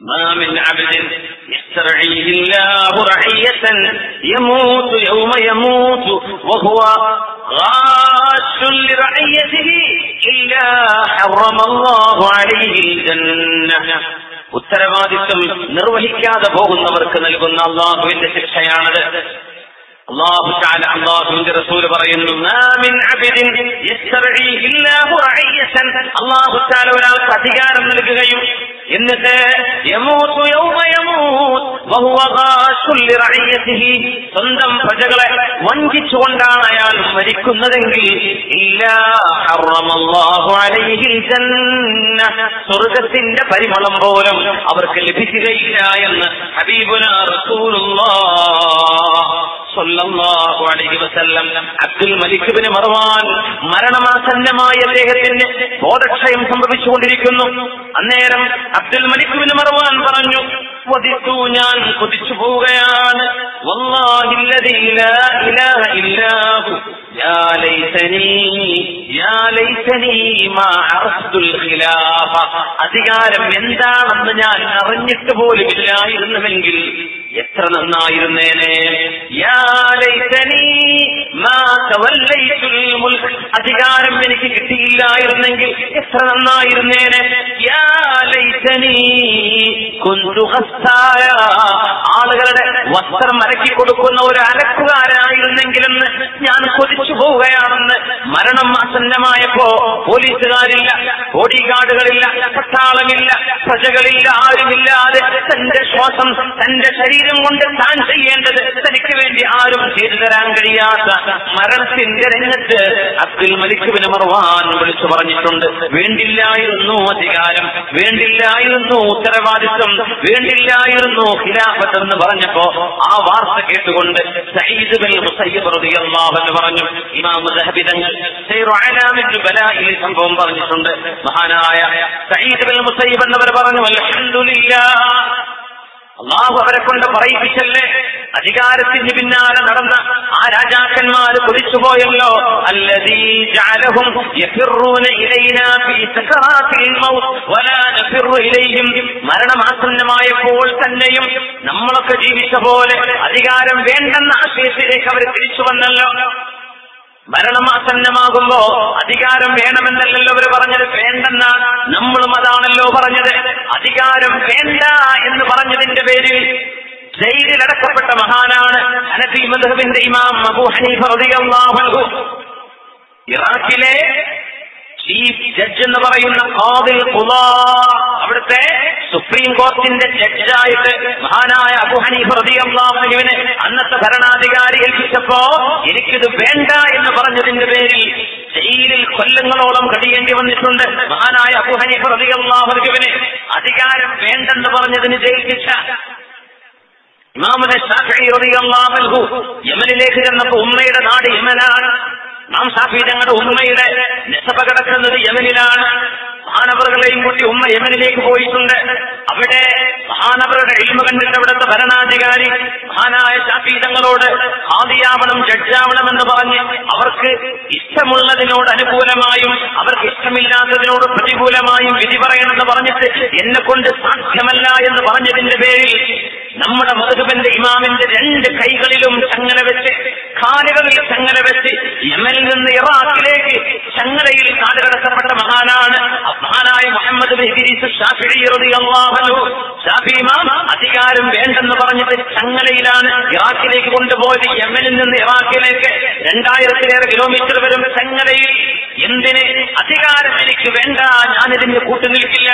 ما من عبد يسترعيه الله رعية يموت يوم يموت وهو غاش لرعيته إلا حرم الله عليه الجنة ഉത്തരവാദിത്വം നിർവഹിക്കാതെ പോകുന്നവർക്ക് നൽകുന്ന അള്ളാഹുവിന്റെ ശിക്ഷയാണത് അള്ളാഹു താല അള്ളാഹുവിന്റെ റസൂല് പറയുന്നു "മാ മിൻ അബ്ദിൻ യസ്തർഈഹി അല്ലാഹു റഈയസൻ." അള്ളാഹു താല ഒരാൾക്ക് അധികാരം നൽകുകയും എന്നിട്ട്. സ്വന്തം പ്രജകളെ വഞ്ചിച്ചുകൊണ്ടാണ് അയാൾ മരിക്കുന്നതെങ്കിൽ. സ്വർഗത്തിന്റെ പരിമളം പോലും അവർക്ക് ലഭിക്കുകയില്ല എന്ന് ഹബീബുന വസല്ലം അബ്ദുൽ മലിക്കുബിന് മറവാൻ മരണമാസന്നമായ അദ്ദേഹത്തിന് ബോധക്ഷയം സംഭവിച്ചുകൊണ്ടിരിക്കുന്നു. അന്നേരം അബ്ദുൽ മലിക്കുബിന് മറവാൻ പറഞ്ഞു കൊതിച്ചു ഞാൻ കൊതിച്ചു പോവുകയാണ്. അധികാരം എന്താണെന്ന് ഞാൻ അറിഞ്ഞിട്ട് പോലും ഇല്ലായിരുന്നുവെങ്കിൽ എത്ര നന്നായിരുന്നേനെ? അധികാരം എനിക്ക് കിട്ടിയില്ലായിരുന്നെങ്കിൽ എത്ര നന്നായിരുന്നേനെ? ആളുകളുടെ വസ്ത്രം അരക്കി കൊടുക്കുന്ന ഒരു അരക്കുകാരായിരുന്നെങ്കിലെന്ന് ഞാൻ കൊതിച്ചു പോവുകയാണെന്ന് മരണം ആസന്നമായപ്പോ പോലീസുകാരില്ല ബോഡി ഗാർഡുകളില്ല പട്ടാളമില്ല പ്രജകളില്ല ആരുമില്ലാതെ തന്റെ ശ്വാസം തന്റെ ശരീരം കൊണ്ട് താൻ ചെയ്യേണ്ടത് തനിക്ക് വേണ്ടി ആരും ചെയ്തു തരാൻ കഴിയാത്ത മരണത്തിന്റെ രംഗത്ത് അബ്ദുൽ മലിക് ബിൻ മർവാൻ വിളിച്ചു പറഞ്ഞിട്ടുണ്ട്. വേണ്ടില്ലായിരുന്നു അധികാരം വേണ്ടില്ലായിരുന്നു ഉത്തരവാദിത്വം വേണ്ടില്ലായിരുന്നു ഖിലാഫത്ത് എന്ന് പറഞ്ഞപ്പോ ആ വാർത്ത കേട്ടുകൊണ്ട് സയ്യിദ് ബിൻ മുസയ്യിബ് റളിയല്ലാഹു അൻഹു പറഞ്ഞു ഇമാം ദഹബി തങ്ങൾ സൈറു അലാമിൽ ബലായിൽ ഈ സംഭവം പറഞ്ഞിട്ടുണ്ട്. മഹാനായ സയ്യിദ് ബിൻ മുസയ്യിബ് എന്നവർ പറഞ്ഞു അൽഹംദുലില്ലാഹ്. അള്ളാഹു അവരെ കൊണ്ട് പറയിപ്പിച്ചല്ലേ? അധികാരത്തിന് പിന്നാലെ നടന്ന ആ രാജാക്കന്മാർ കുതിച്ചുപോയല്ലോ. മരണമാസന്നമായപ്പോൾ തന്നെയും നമ്മളൊക്കെ ജീവിച്ച പോലെ അധികാരം വേണ്ടെന്ന ആശയത്തിലേക്ക് അവർ തിരിച്ചു വന്നല്ലോ. മരണമാസന്നമാകുമ്പോ അധികാരം വേണമെന്നല്ലല്ലോ അവർ പറഞ്ഞത്. വേണ്ടെന്നാണ് നമ്മളും അതാണല്ലോ പറഞ്ഞത്. അധികാരം വേണ്ട എന്ന് പറഞ്ഞതിന്റെ പേരിൽ ജയിലിലടക്കപ്പെട്ട മഹാനാണ് ഹനഫി മധുബിന്റെ ഇമാം ഇറാഖിലെ ചീഫ് ജഡ്ജ് എന്ന് പറയുന്ന കാതിൽ അവിടുത്തെ സുപ്രീം കോർട്ടിന്റെ ജഡ്ജായിട്ട് മഹാനായ അബുഹനി ഹനീഫ് റളിയല്ലാഹു അൻഹുവിനെ അന്നത്തെ ഭരണാധികാരി ഏൽപ്പിച്ചപ്പോ എനിക്കിത് വേണ്ട എന്ന് പറഞ്ഞതിന്റെ പേരിൽ ജയിലിൽ കൊല്ലങ്ങളോളം കഴിയേണ്ടി വന്നിട്ടുണ്ട്. മഹാനായ അബുഹനി ഹനീഫ് റളിയല്ലാഹു അൻഹുവിന് അധികാരം വേണ്ടെന്ന് പറഞ്ഞതിന് ശിക്ഷ. ഇമാമുനെ അൻഹു യമനിലേക്ക് ചെന്നപ്പോ ഉമ്മയുടെ നാട് യമനാണ്. നാം ഷാഫി തങ്ങളുടെ ഉമ്മയുടെ നെസഭ കിടക്കുന്നത് യമനിലാണ്. മഹാനവറുകളെയും കൂട്ടി ഉമ്മ യമനിലേക്ക് പോയിട്ടുണ്ട്. അവിടെ മഹാനവറുടെ ഇൽമ കണ്ടിട്ട് അവിടുത്തെ ഭരണാധികാരി മഹാനായ ഷാഫി തങ്ങളോട് ആദിയാവണം ജഡ്ജാവണം എന്ന് പറഞ്ഞ് അവർക്ക് ഇഷ്ടമുള്ളതിനോട് അനുകൂലമായും അവർക്ക് ഇഷ്ടമില്ലാത്തതിനോട് പ്രതികൂലമായും വിധി പറയണമെന്ന് പറഞ്ഞിട്ട് എന്നെ കൊണ്ട് സാധ്യമല്ല എന്ന് പറഞ്ഞതിന്റെ പേരിൽ നമ്മുടെ മധുബന്റെ ഇമാമിന്റെ രണ്ട് കൈകളിലും ചങ്ങല വെച്ച് കാലുകളിൽ ചങ്ങല വെച്ച് യമനിൽ നിന്ന് ഇറാഖിലേക്ക് ചങ്ങലയിൽ കാലുകടക്കപ്പെട്ട മഹാനാണ് മഹാനായ മുഹമ്മദ് അധികാരം വേണ്ടെന്ന് പറഞ്ഞിട്ട് ചങ്ങലയിലാണ്. ഇറാഖിലേക്ക് കൊണ്ടുപോയത് യമനിൽ നിന്ന് ഇറാഖിലേക്ക്. രണ്ടായിരത്തിലേറെ കിലോമീറ്റർ വരും ചങ്ങലയിൽ. എന്തിന്? അധികാരം എനിക്ക് വേണ്ട ഞാനിതിന്റെ കൂട്ടുനിൽക്കില്ല.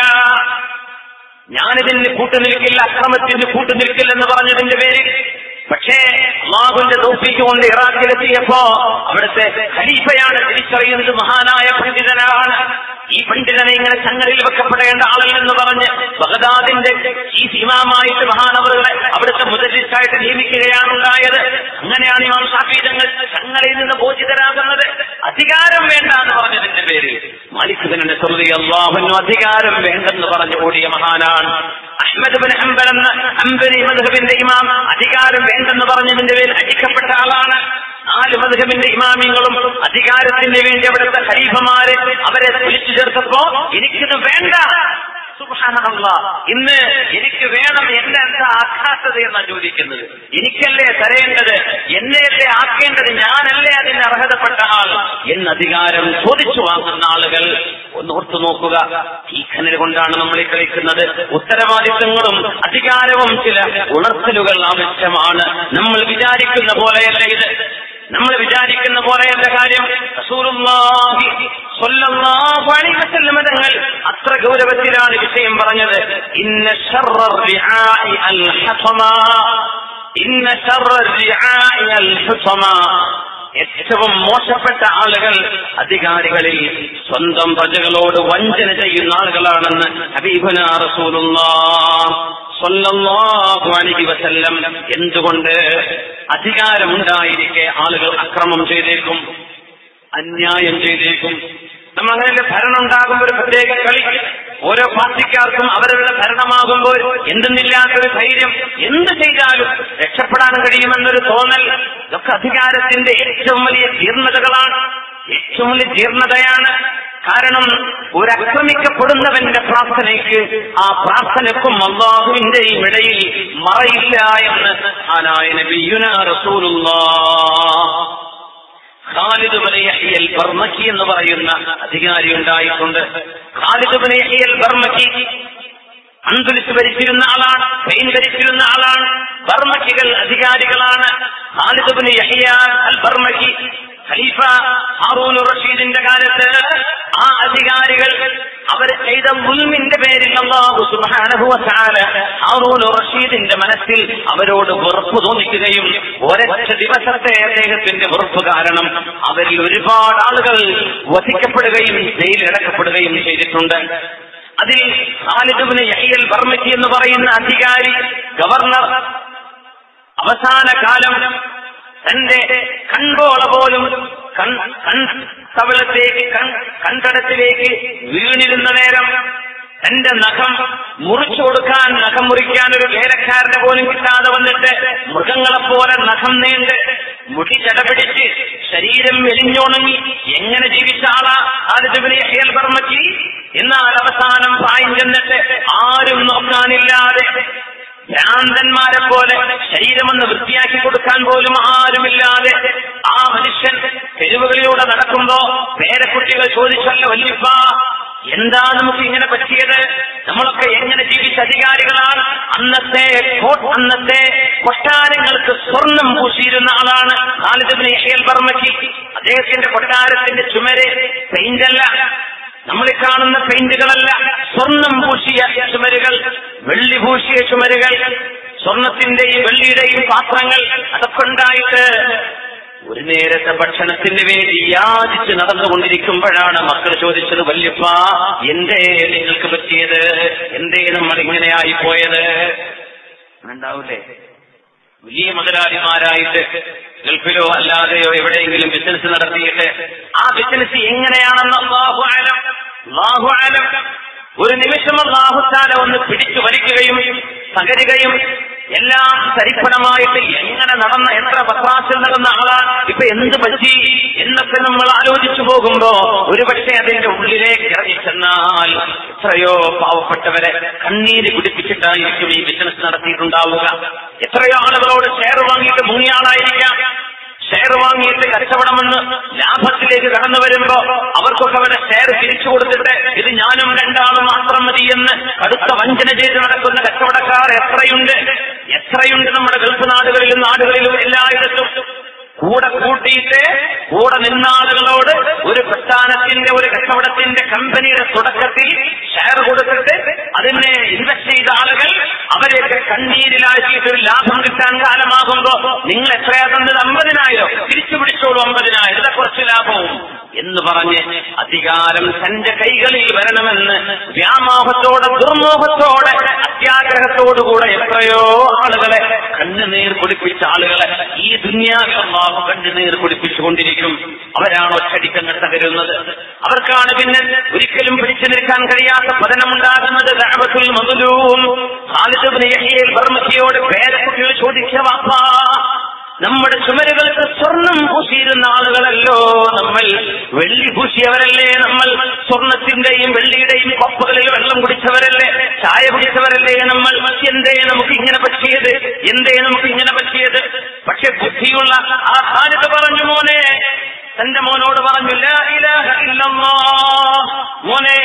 ഞാനിതിന് കൂട്ടുനിൽക്കില്ല അക്രമത്തിന് കൂട്ടുനിൽക്കില്ലെന്ന് പറഞ്ഞതിന്റെ പേരിൽ. പക്ഷേ അള്ളാഹുവിന്റെ തോപ്പിക്ക് കൊണ്ട് ഇറാഖിലെത്തിയപ്പോ അവിടുത്തെ ഖലീഫയാണ് തിരിച്ചറിയുന്നത് മഹാനായ പണ്ഡിതനാണ്. ഈ പണ്ഡിതനെ ഇങ്ങനെ ചങ്ങലിൽ വെക്കപ്പെടേണ്ട ആളല്ലെന്ന് പറഞ്ഞ് ബഗദാദിന്റെ ഈ സീമാമായിട്ട് മഹാനവറുകളെ അവിടുത്തെ മുതലിസായിട്ട് നിയമിക്കുകയാണ് ഉണ്ടായത്. അങ്ങനെയാണ് ഇമാം ഷാഫി തങ്ങൾ നിന്ന് മോചിതരാകുന്നത്. അധികാരം വേണ്ട എന്ന് പറഞ്ഞതിന്റെ അള്ളാഹുവിനും അധികാരം വേണ്ടെന്ന് പറഞ്ഞു കൂടിയ മഹാനാണ്. അഹ്മദ് ബിൻ ഹംബൽ എന്ന ഹംബലി മധുബിന്റെ ഇമാം അധികാരം വേണ്ടെന്ന് പറഞ്ഞതിന്റെ പേരിൽ അടിക്കപ്പെട്ട ആളാണ്. നാല് മധുഹബിന്റെ ഇമാമിങ്ങളും അധികാരത്തിന് വേണ്ടി അവിടുത്തെ ഖലീഫമാര് അവരെ വിളിച്ചു ചേർത്തപ്പോ എനിക്കിത് വേണ്ട. ഇന്ന് എനിക്ക് വേണം എന്നെ എന്താ ആഘാത്തത എന്നാണ് ചോദിക്കുന്നത്? എനിക്കല്ലേ തരേണ്ടത്? എന്നെയല്ലേ ആക്കേണ്ടത്? ഞാനല്ലേ അതിന് അർഹതപ്പെട്ട ആൾ? എന്ന് അധികാരം ചോദിച്ചു വാങ്ങുന്ന ആളുകൾ ഒന്ന് ഓർത്തു നോക്കുക. ഈ ഖനൽ കൊണ്ടാണ് നമ്മൾ ഈ കളിക്കുന്നത്. ഉത്തരവാദിത്തങ്ങളും അധികാരവും ചില ഉണർത്തലുകൾ ആവശ്യമാണ്. നമ്മൾ വിചാരിക്കുന്ന പോലെയല്ല ഇത്. നമ്മൾ വിചാരിക്കുന്ന പോലെയല്ല കാര്യം. റസൂലുള്ളാഹി തങ്ങൾ അത്ര ഗൗരവത്തിലാണ് വിഷയം പറഞ്ഞത്. ഇന്ന ഇന്ന ഏറ്റവും മോശപ്പെട്ട ആളുകൾ അധികാരികളിൽ സ്വന്തം പ്രജകളോട് വഞ്ചന ചെയ്യുന്ന ആളുകളാണെന്ന് ഹബീബുന വസല്ലം എന്തുകൊണ്ട് അധികാരമുണ്ടായിരിക്കെ ആളുകൾ അക്രമം ചെയ്തേക്കും അന്യായം ചെയ്തേക്കും നമ്മൾ അങ്ങനെ ഭരണം ഉണ്ടാകുമ്പോൾ ഒരു പ്രത്യേക കളി. ഓരോ പാർട്ടിക്കാർക്കും അവരവരുടെ ഭരണമാകുമ്പോൾ എന്തെന്നില്ലാത്തൊരു ധൈര്യം. എന്ത് ചെയ്താലും രക്ഷപ്പെടാൻ കഴിയുമെന്നൊരു തോന്നൽ ഇതൊക്കെ അധികാരത്തിന്റെ ഏറ്റവും വലിയ ജീർണതകളാണ്. ഏറ്റവും വലിയ ജീർണതയാണ്. കാരണം ഒരക്രമിക്കപ്പെടുന്നവന്റെ പ്രാർത്ഥനയ്ക്ക് ആ പ്രാർത്ഥനക്കും അള്ളാഹുവിന്റെയും ഇടയിൽ മറയില്ല എന്ന്. ആനായ നബിയുന റസൂലുള്ളാഹ് ഖാലിദ് ബിൻ യഹ്യൽ ബർമക്കി എന്ന് പറയുന്ന അധികാരി ഉണ്ടായിട്ടുണ്ട് ഖാലിദ് ബിൻ യഹ്യൽ ബർമക്കി അന്തുലിസ് ഭരിച്ചിരുന്ന ആളാണ് പെയിൻ ഭരിച്ചിരുന്ന ആളാണ് ബർമക്കികൾ അധികാരികളാണ്. ഖാലിദ് യഹ്യ അൽ ബർമക്കി ഖലീഫ ഹാറൂൻ റഷീദിന്റെ കാലത്ത് ആ അധികാരികൾ അവർ ചെയ്ത മുൽമിന്റെ പേരിൽ അള്ളാഹു സുബ്ഹാനഹു വതആല ഹാറൂൻ റഷീദിന്റെ മനസ്സിൽ അവരോട് വെറുപ്പ് തോന്നിക്കുകയും ഒരൊറ്റ ദിവസത്തെ അദ്ദേഹത്തിന്റെ വെറുപ്പ് കാരണം അവരിൽ ഒരുപാട് ആളുകൾ വധിക്കപ്പെടുകയും ജയിലിലടക്കപ്പെടുകയും ചെയ്തിട്ടുണ്ട്. അതിൽ ഖാലിദുബിന് യഹിയൽ ബർമക്കി എന്ന് പറയുന്ന അധികാരി ഗവർണർ അവസാന കാലം തന്റെ കൺപോള പോലും കൺ കണ്ടടത്തിലേക്ക് വീണിരുന്ന നേരം തന്റെ നഖം മുറിച്ചു കൊടുക്കാൻ നഖം മുറിക്കാൻ ഒരു വേലക്കാരനെ പോലും കിട്ടാതെ വന്നിട്ട് മൃഗങ്ങളെപ്പോലെ നഖം നീണ്ട് മുടി ചടപിടിച്ച് ശരീരം വെലിഞ്ഞുണങ്ങി എങ്ങനെ ജീവിച്ച ആളാ? ആദിത്യബിനെ ഹേൽ ബർമ്മക്കി എന്നാൽ അവസാനം പ്രായം ചെന്നിട്ട് ആരും നോക്കാനില്ലാതെ ഭ്രാന്തന്മാരെ പോലെ ശരീരമൊന്ന് വൃത്തിയാക്കി കൊടുക്കാൻ പോലും ആരുമില്ലാതെ ആ മനുഷ്യൻ തെരുവുകളിലൂടെ നടക്കുമ്പോ പേരക്കുട്ടികൾ ചോദിച്ചല്ല വല്യപ്പ എന്താ നമുക്ക് ഇങ്ങനെ പറ്റിയത്? നമ്മളൊക്കെ എങ്ങനെ ജീവിച്ച അധികാരികളാണ്? അന്നത്തെ അന്നത്തെ കൊട്ടാരങ്ങൾക്ക് സ്വർണം പൂശിയിരുന്ന ആളാണ് ഖാലിദിബിന് യഹ്യൽ ബർമക്കി അദ്ദേഹത്തിന്റെ കൊട്ടാരത്തിന്റെ ചുമര് പെയിന്റല്ല. നമ്മൾ കാണുന്ന പെയിന്റുകളല്ല. സ്വർണം പൂശിയ ചുമരുകൾ വെള്ളി പൂശിയ ചുമരുകൾ സ്വർണത്തിന്റെയും വെള്ളിയുടെയും പാത്രങ്ങൾ. അതൊക്കെ ഉണ്ടായിട്ട് ഒരു നേരത്തെ ഭക്ഷണത്തിന് വേണ്ടി യാചിച്ച് നടന്നുകൊണ്ടിരിക്കുമ്പോഴാണ് മക്കൾ ചോദിച്ചത് വല്യപ്പ എന്തേ നിങ്ങൾക്ക് പറ്റിയത്? എന്തേ നമ്മൾ ഇങ്ങനെയായി പോയത്? ഉണ്ടാവൂലേ വലിയ മുതലാളിമാരായിട്ട് ഗൾഫിലോ അല്ലാതെയോ എവിടെയെങ്കിലും ബിസിനസ് നടത്തിയിട്ട് ആ ബിസിനസ് എങ്ങനെയാണെന്ന് ഒരു നിമിഷം അള്ളാഹുത്താല ഒന്ന് പിടിച്ചു വലിക്കുകയും തകരുകയും എല്ലാം സരിഫലമായിട്ട് എങ്ങനെ നടന്ന എത്ര പത്രാസിൽ നടന്ന ആളാണ് ഇപ്പൊ എന്ത് പറ്റി എന്നൊക്കെ നമ്മൾ ആലോചിച്ചു പോകുമ്പോ ഒരുപക്ഷെ അതിന്റെ ഉള്ളിലേക്ക് ഇറങ്ങി ചെന്നാൽ എത്രയോ പാവപ്പെട്ടവരെ കണ്ണീര് കുടിപ്പിച്ചിട്ടായിരിക്കും ഈ ബിസിനസ് നടത്തിയിട്ടുണ്ടാവുക. എത്രയോ ആളുകളോട് ഷെയർ വാങ്ങിയിട്ട് മുങ്ങിയാളായിരിക്കാം ഷെയർ വാങ്ങിയിട്ട് കച്ചവടമെന്ന് ലാഭത്തിലേക്ക് കടന്നു വരുമ്പോ അവർക്കൊക്കെ അവരുടെ ഷെയർ തിരിച്ചു കൊടുത്തിട്ട് ഇത് ഞാനും രണ്ടാളും മാത്രം മതി എന്ന് കടുത്ത വഞ്ചന ചെയ്ത് നടക്കുന്ന കച്ചവടക്കാർ എത്രയുണ്ട്? എത്രയുണ്ട് നമ്മുടെ ഗൾഫ് നാടുകളിലും നാടുകളിലും എല്ലായിടത്തും? കൂടെ കൂട്ടിയിട്ട് കൂടെ നിന്ന ആളുകളോട് ഒരു പ്രസ്ഥാനത്തിന്റെ ഒരു കച്ചവടത്തിന്റെ കമ്പനിയുടെ തുടക്കത്തിൽ ഷെയർ കൊടുത്തിട്ട് അതിനെ ഇൻവെസ്റ്റ് ചെയ്ത ആളുകൾ അവരെയൊക്കെ കണ്ണീരിലാക്കിയിട്ട് ഒരു ലാഭം കിട്ടാൻ കാലമാകുമ്പോ നിങ്ങൾ എത്രയാ തന്നത്? അമ്പതിനായിരം. തിരിച്ചു പിടിച്ചോളൂ അമ്പതിനായിരം. കുറച്ച് ലാഭവും. എന്ന് പറഞ്ഞ് അധികാരം തന്റെ കൈകളിൽ വരണമെന്ന് വ്യാമോഹത്തോടെ ദുർമോഹത്തോടെ അത്യാഗ്രഹത്തോടുകൂടെ എത്രയോ ആളുകളെ കണ്ണുനീർ കുടിപ്പിച്ച ആളുകളെ ഈ ദുന്യാവിൽ അള്ളാഹു കണ്ണുനീർ കുടിപ്പിച്ചുകൊണ്ടിരിക്കും. അവരാണ് ഒറ്റടിക്കങ്ങൾ തകരുന്നത്? അവർക്കാണ് പിന്നെ ഒരിക്കലും പിടിച്ചു നിൽക്കാൻ കഴിയാത്ത പതനമുണ്ടാകുന്നത് മധുലൂം യഹ്യൽ ബർമക്കിയോട് നമ്മുടെ ചുമരുകൾക്ക് സ്വർണം പൂശിയിരുന്ന ആളുകളല്ലോ നമ്മൾ. വെള്ളി പൂശിയവരല്ലേ നമ്മൾ. സ്വർണത്തിന്റെയും വെള്ളിയുടെയും കപ്പുകളിൽ വെള്ളം കുടിച്ചവരല്ലേ? ചായ കുടിച്ചവരല്ലേ നമ്മൾ? എന്തേ നമുക്ക് ഇങ്ങനെ പറ്റിയത്? എന്തേ നമുക്ക് ഇങ്ങനെ പറ്റിയത്? പക്ഷെ ബുദ്ധിയുള്ള ആ ഖാലിദ് പറഞ്ഞു മോനെ തന്റെ മോനോട് പറഞ്ഞു മോനെ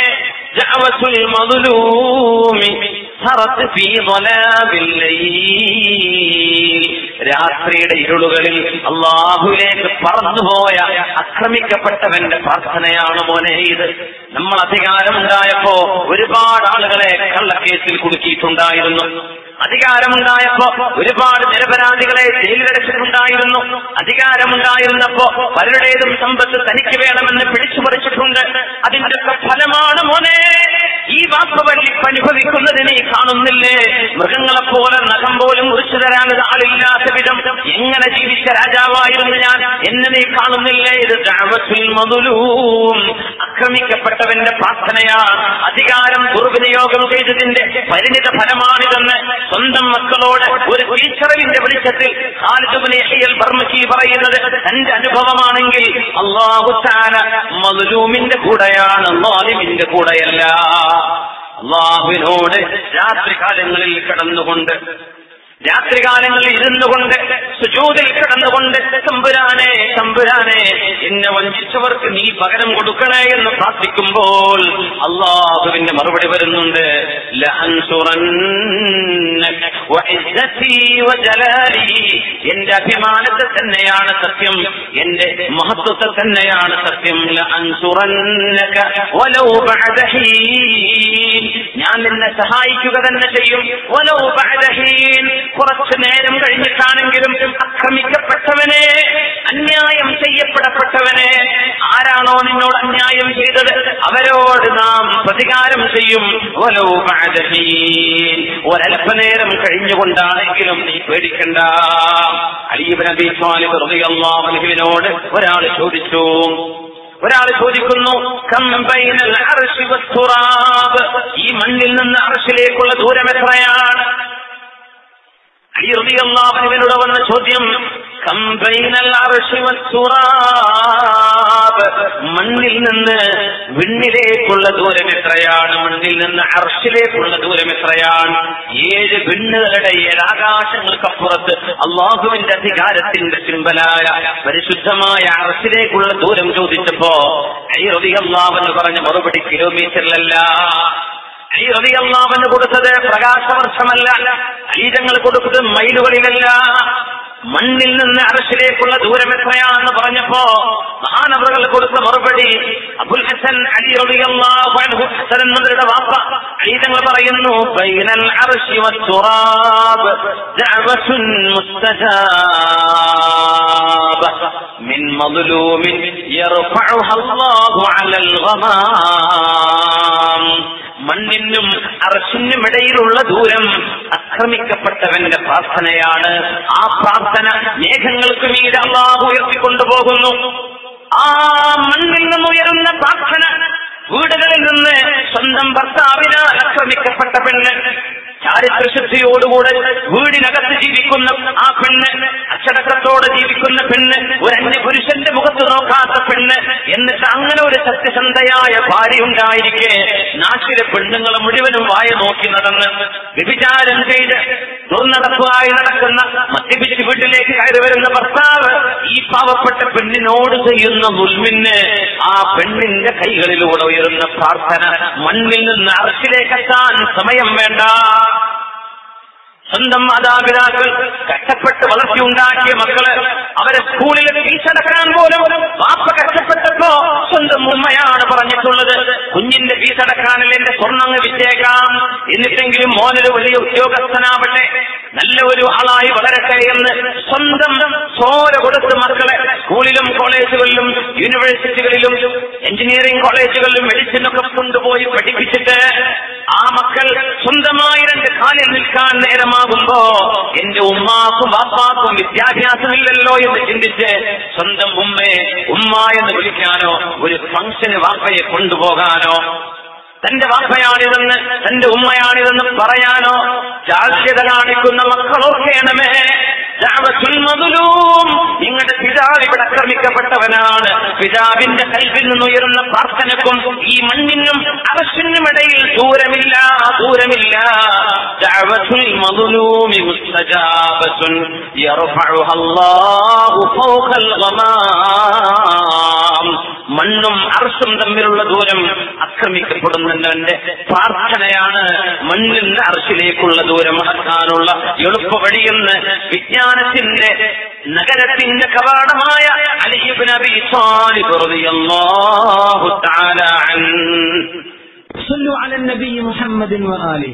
രാത്രിയുടെ ഇരുളുകളിൽ അള്ളാഹുലേക്ക് പറന്നുപോയ ആക്രമിക്കപ്പെട്ടവന്റെ പ്രാർത്ഥനയാണ് മോനെ ഇത്. നമ്മൾ അധികാരമുണ്ടായപ്പോ ഒരുപാട് ആളുകളെ കള്ളക്കേസിൽ കുടുക്കിയിട്ടുണ്ടായിരുന്നു. അധികാരമുണ്ടായപ്പോ ഒരുപാട് നിരപരാധികളെ ജയിലിലടച്ചിട്ടുണ്ടായിരുന്നു. അധികാരമുണ്ടായിരുന്നപ്പോ പലരുടേതും സമ്പത്ത് തനിക്ക് വേണമെന്ന് പിടിച്ചു പറിച്ചിട്ടുണ്ട് അതിന്റെ ഫലമാണ് മോനെ. ഈ വാപ്പവല്ലി അനുഭവിക്കുന്നത് കാണുന്നില്ലേ? മൃഗങ്ങളെ പോലെ നഖം പോലും മുറിച്ചു തരാൻ ആളില്ലാത്ത വിധം എങ്ങനെ ജീവിച്ച രാജാവായിരുന്നു ഞാൻ? എന്നെ നീ കാണുന്നില്ലേ? ഇത് ദഅവത്തുൽ മതുലൂം ആക്രമിക്കപ്പെട്ടവന്റെ പ്രാർത്ഥനയാ. അധികാരം ദുർവിനിയോഗം ചെയ്തതിന്റെ പരിണിത ഫലമാണിതെന്ന് സ്വന്തം മക്കളോട് ഒരു തിരിച്ചറിവിന്റെ വെളിച്ചത്തിൽ ബർമക്കി പറയുന്നത് തന്റെ അനുഭവമാണെങ്കിൽ അള്ളാഹുസാന മതുലൂമിന്റെ കൂടെയാണ് മാലിമിന്റെ കൂടെയല്ല. അള്ളാഹുവിനോട് രാത്രികാലങ്ങളിൽ കിടന്നുകൊണ്ട് രാത്രികാലങ്ങളിൽ ഇരുന്നുകൊണ്ട് സുജൂതിൽ കിടന്നുകൊണ്ട് തമ്പുരാനെ തമ്പുരാനെ എന്നെ വഞ്ചിച്ചവർക്ക് നീ പകരം കൊടുക്കണേ എന്ന് പ്രാർത്ഥിക്കുമ്പോൾ അള്ളാഹുവിന്റെ മറുപടി വരുന്നുണ്ട്. എന്റെ അഭിമാനത്തെ തന്നെയാണ് സത്യം എന്റെ മഹത്വത്തെ തന്നെയാണ് സത്യം ഞാൻ നിന്നെ സഹായിക്കുക തന്നെ ചെയ്യും. കുറച്ചു നേരം കഴിഞ്ഞിട്ടാണെങ്കിലും ആക്രമിക്കപ്പെട്ടവനെ അന്യായം ചെയ്യപ്പെടപ്പെട്ടവനെ ആരാണോ നിന്നോട് അന്യായം ചെയ്തത് അവരോട് നാം പ്രതികാരം ചെയ്യും. ഒരല്പനേരം കഴിഞ്ഞുകൊണ്ടാണെങ്കിലും നീ പേടിക്കണ്ട അലീബ് നബി സ്വാലി റളിയല്ലാഹു അൻഹുവിനോട് ഒരാൾ ചോദിച്ചു ഒരാൾ ചോദിക്കുന്നു വസ്തുറാബ് ഈ മണ്ണിൽ നിന്ന് അർശിലേക്കുള്ള ദൂരം എത്രയാണ്? അലി റളിയല്ലാഹു അൻഹുവിനോട് വന്ന ചോദ്യം കമ്പൈനൽ ബൈനൽ അർശി മണ്ണിൽ നിന്ന് വിണ്ണിലേക്കുള്ള ദൂരം എത്രയാണ്? മണ്ണിൽ നിന്ന് അർഷിലേക്കുള്ള ദൂരം എത്രയാണ്? ഏഴ് വിണ്ണുകളുടെ ഏഴ് ആകാശങ്ങൾക്കപ്പുറത്ത് അള്ളാഹുവിന്റെ അധികാരത്തിന്റെ സിമ്പലായ പരിശുദ്ധമായ അർഷിലേക്കുള്ള ദൂരം ചോദിച്ചപ്പോ അയ്യറിയാവെന്ന് പറഞ്ഞ മറുപടി കിലോമീറ്ററിലല്ല. അയ്യറിയാവെന്ന് കൊടുത്തത് പ്രകാശവർഷമല്ല അലീജങ്ങൾ കൊടുത്തത് മൈലുകളിലല്ല. മണ്ണിൽ നിന്ന് അറശിലേക്കുള്ള ദൂരം എത്രയാണെന്ന് പറഞ്ഞപ്പോ മഹാനവറുകൾ കൊടുത്ത മറുപടി അബുൽ ഹസൻ അലി ഹസൻ വാപ്പ. അലീതങ്ങൾ പറയുന്നു ബൈനൽ അർശി മിൻ ഗമാം. മണ്ണിനും അറസിനും ഇടയിലുള്ള ദൂരം അക്രമിക്കപ്പെട്ടവന്റെ പ്രാർത്ഥനയാണ്. ആ പ്രാർത്ഥന മേഘങ്ങൾക്ക് മീതെ അള്ളാഹു ഉയർത്തിക്കൊണ്ടുപോകുന്നു. ആ മണ്ണിൽ നിന്നുയരുന്ന പ്രാർത്ഥന വീടുകളിൽ നിന്ന് സ്വന്തം ഭർത്താവിനാൽ അക്രമിക്കപ്പെട്ട പെണ്ണ് ചാരിത്രശുദ്ധിയോടുകൂടെ വീടിനകത്ത് ജീവിക്കുന്ന ആ പെണ്ണ് അച്ചടക്കത്തോടെ ജീവിക്കുന്ന പെണ്ണ് ഒരു അന്യ പുരുഷന്റെ മുഖത്ത് നോക്കാത്ത പെണ്ണ് എന്നിട്ട് അങ്ങനെ ഒരു സത്യസന്ധയായ ഭാര്യ ഉണ്ടായിരിക്കെ നാട്ടിലെ പെണ്ണുങ്ങൾ മുഴുവനും വായ നോക്കി നടന്ന് വ്യഭിചാരം ചെയ്ത് ദുർനടപ്പായി നടക്കുന്ന മദ്യപിച്ച് വീട്ടിലേക്ക് കയറി വരുന്ന ഭർത്താവ് ഈ പാവപ്പെട്ട പെണ്ണിനോട് ചെയ്യുന്ന ദുൽമിന് ആ പെണ്ണിന്റെ കൈകളിലൂടെ ഉയരുന്ന പ്രാർത്ഥന മണ്ണിൽ നിന്ന് അറച്ചിലേക്കെത്താൻ സമയം വേണ്ട. സ്വന്തം മാതാപിതാക്കൾ കഷ്ടപ്പെട്ട് വളർത്തിയുണ്ടാക്കിയ മക്കൾ അവരെ സ്കൂളിൽ ഫീസടക്കാൻ പോലും പറഞ്ഞിട്ടുള്ളത് കുഞ്ഞിന്റെ ഫീസടക്കാനിൽ എന്റെ സ്വർണങ്ങ് വിറ്റേക്കാം. എന്നിട്ടെങ്കിലും മോനൊരു വലിയ ഉദ്യോഗസ്ഥനാവട്ടെ. നല്ല ഒരു ആളായി വളരട്ടെ എന്ന് സ്വന്തം ചോര കൊടുത്ത് മക്കളെ സ്കൂളിലും കോളേജുകളിലും യൂണിവേഴ്സിറ്റികളിലും എഞ്ചിനീയറിംഗ് കോളേജുകളിലും മെഡിസിനൊക്കെ കൊണ്ടുപോയി പഠിപ്പിച്ചിട്ട് ആ മക്കൾ സ്വന്തമായി രണ്ട് കാലിൽ നിൽക്കാൻ നേരമാകുമ്പോ എന്റെ ഉമ്മാക്കും വാപ്പാക്കും വിദ്യാഭ്യാസമില്ലല്ലോ എന്ന് ചിന്തിച്ച് സ്വന്തം ഉമ്മയെ ഉമ്മ എന്ന് വിളിക്കാനോ ഒരു ഫംഗ്ഷന് വാപ്പയെ കൊണ്ടുപോകാനോ തന്റെ വാപ്പയാണിതെന്ന് തന്റെ ഉമ്മയാണിതെന്ന് പറയാനോ? ജാഗ്രത കാണിക്കുന്ന മദ്ലൂം നിങ്ങളുടെ പിതാവ് ഇവിടെ ആക്രമിക്കപ്പെട്ടവനാണ്. പിതാവിന്റെ കൽവിൽ നിന്നുയരുന്ന പ്രാർത്ഥനക്കും ഈ മണ്ണിനും അവശ്യനും ഇടയിൽ ദൂരമില്ല ദൂരമില്ല. ദഅവത്തുൽ മണ്ണും അർഷും തമ്മിലുള്ള ദൂരം ആക്രമിക്കപ്പെടുന്നതിന്റെ പ്രാർത്ഥനയാണ് മണ്ണിൽ നിന്ന് അർഷിലേക്കുള്ള ദൂരം അടക്കാനുള്ള എളുപ്പ വഴിയെന്ന് വിജ്ഞാനത്തിന്റെ നഗരത്തിന്റെ കവാടമായ അലിഹിബ് നബി സാലിബ് റളിയല്ലാഹു തആല അൻഹു صلوا على النبي محمد وآله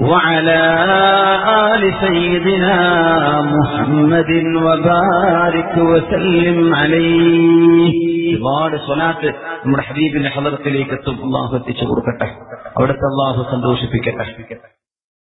وعلى آل سيدنا محمد وبارك وسلم عليه ഒരുപാട് സ്വലാത്ത് നമ്മുടെ ഹബീബിന്റെ ഹലറത്തിലേക്ക് എത്തും അള്ളാഹു എത്തിച്ചു കൊടുക്കട്ടെ അവിടുത്തെ അള്ളാഹു സന്തോഷിപ്പിക്കട്ടെ